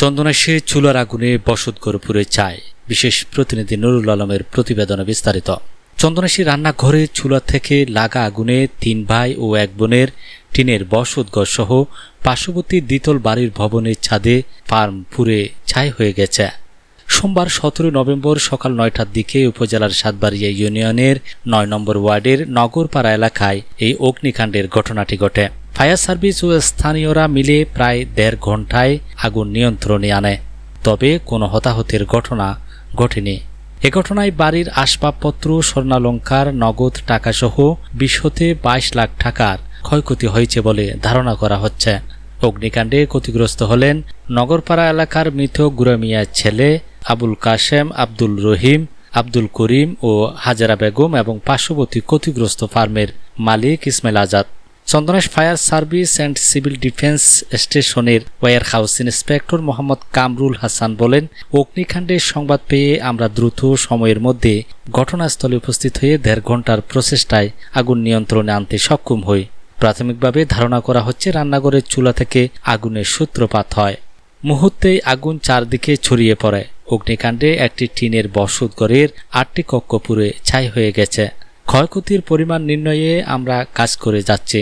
চন্দনাশে চুলার আগুনে বসতঘর পুরে চায়, বিশেষ প্রতিনিধি নুরুল আলমের প্রতিবেদনে বিস্তারিত। চন্দনাশী রান্নাঘরে চুলা থেকে লাগা আগুনে তিন ভাই ও এক বোনের, টিনের বসতঘর সহ পার্শ্ববর্তী দ্বিতল বাড়ির ভবনের ছাদে ফার্ম পুড়ে ছাই হয়ে গেছে। সোমবার সতেরো নভেম্বর সকাল নয়টার দিকে উপজেলার সাতবাড়িয়া ইউনিয়নের নয় নম্বর ওয়ার্ডের নগরপাড়া এলাকায় এই অগ্নিকাণ্ডের ঘটনাটি ঘটে। ফায়ার সার্ভিস ও স্থানীয়রা মিলে প্রায় দেড় ঘন্টায় আগুন নিয়ন্ত্রণে আনে। তবে কোনো হতাহতের ঘটনা ঘটেনি। এ ঘটনায় বাড়ির আসবাবপত্র, স্বর্ণালঙ্কার, নগদ টাকাসহ বিশ হতে বাইশ লাখ টাকার ক্ষয়ক্ষতি হয়েছে বলে ধারণা করা হচ্ছে। অগ্নিকাণ্ডে ক্ষতিগ্রস্ত হলেন নগরপাড়া এলাকার মৃত গুরামিয়ার ছেলে আবুল কাশেম, আব্দুল রহিম, আব্দুল করিম ও হাজারা বেগম এবং পার্শ্ববর্তী ক্ষতিগ্রস্ত ফার্মের মালিক Ismail Azad. Chandanaish fire service and civil defence স্টেশনের warehouse inspector Mohammad Kamrul Hasan বলেন অগ্নিকাণ্ডের সংবাদ পেয়ে আমরা দ্রুত সময়ের মধ্যে ঘটনাস্থলে উপস্থিত হয়ে দেড় ঘণ্টার প্রচেষ্টায় আগুন নিয়ন্ত্রণে আনতে সক্ষম হই। প্রাথমিকভাবে ধারণা করা হচ্ছে, রান্নাঘরের চুলা থেকে আগুনের সূত্রপাত হয়। মুহূর্তেই আগুন চারদিকে ছড়িয়ে পড়ে। অগ্নিকাণ্ডে একটি টিনের বসত ঘরের আটটি কক্ষ পুড়ে ছাই হয়ে গেছে। ক্ষয়ক্ষতির পরিমাণ নির্ণয়ে আমরা কাজ করে যাচ্ছি।